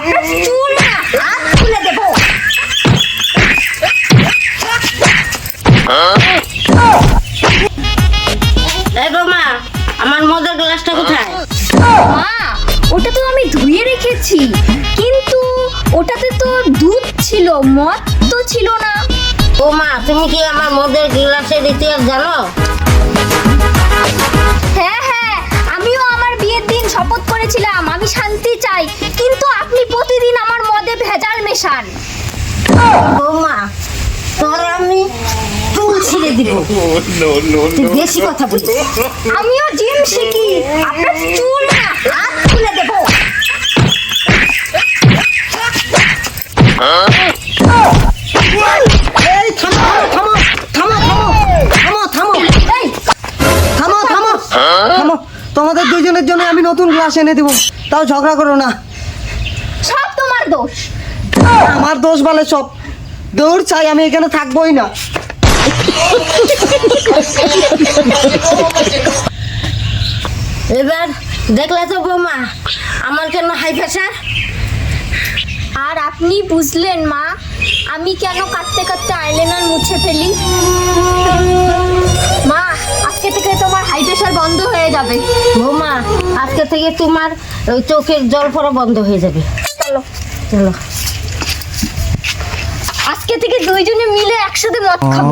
আপনার চুল না হাত খুলে দেবো আমার মদের গ্লাসটা কোথায়? মা ওটা তো আমি ধুয়ে রেখেছি। কিন্তু ওটাতে তো দুধ ছিল মদ তো ছিল না। বৌমা তুমি কি আমার মদের গ্লাসের ইতিহাস জানো? হ্যাঁ হ্যাঁ আমিও আমার বিয়ের দিন শপথ করেছিলাম। আমি শান্তি মেশান বৌমা তোর আমি চুল ছিঁড়ে দিব। তুই বেশি কথা বলিস। আমিও জিম শিখি। আপনার চুল না হাত খুলে দেবো। এই থামো থামো থামো থামো থামো থামো। এই, থামো থামো থামো। তোমাদের দুজনের জন্য আমি নতুন গ্লাস এনে দেবো। তাও ঝগড়া করো না। সব তোমার দোষ। আমার দোষ বলে সব। দৌড় চাই, আমি এখানে থাকবোই না। এবার দেখলে তো বৌমা, আমার কেন হাই প্রেশার আর আপনি বুঝলেন মা, আমি কেন কাঁদতে কাঁদতে আইলেনার মুছে ফেলি? মা, আজকে থেকে তোমার হাই প্রেশার বন্ধ হয়ে যাবে। বৌমা, আজকে থেকে তোমার চোখের জল পড়া বন্ধ হয়ে যাবে। চলো চলো। আজকে থেকে দুইজনে মিলে একসাথে মদ খাব।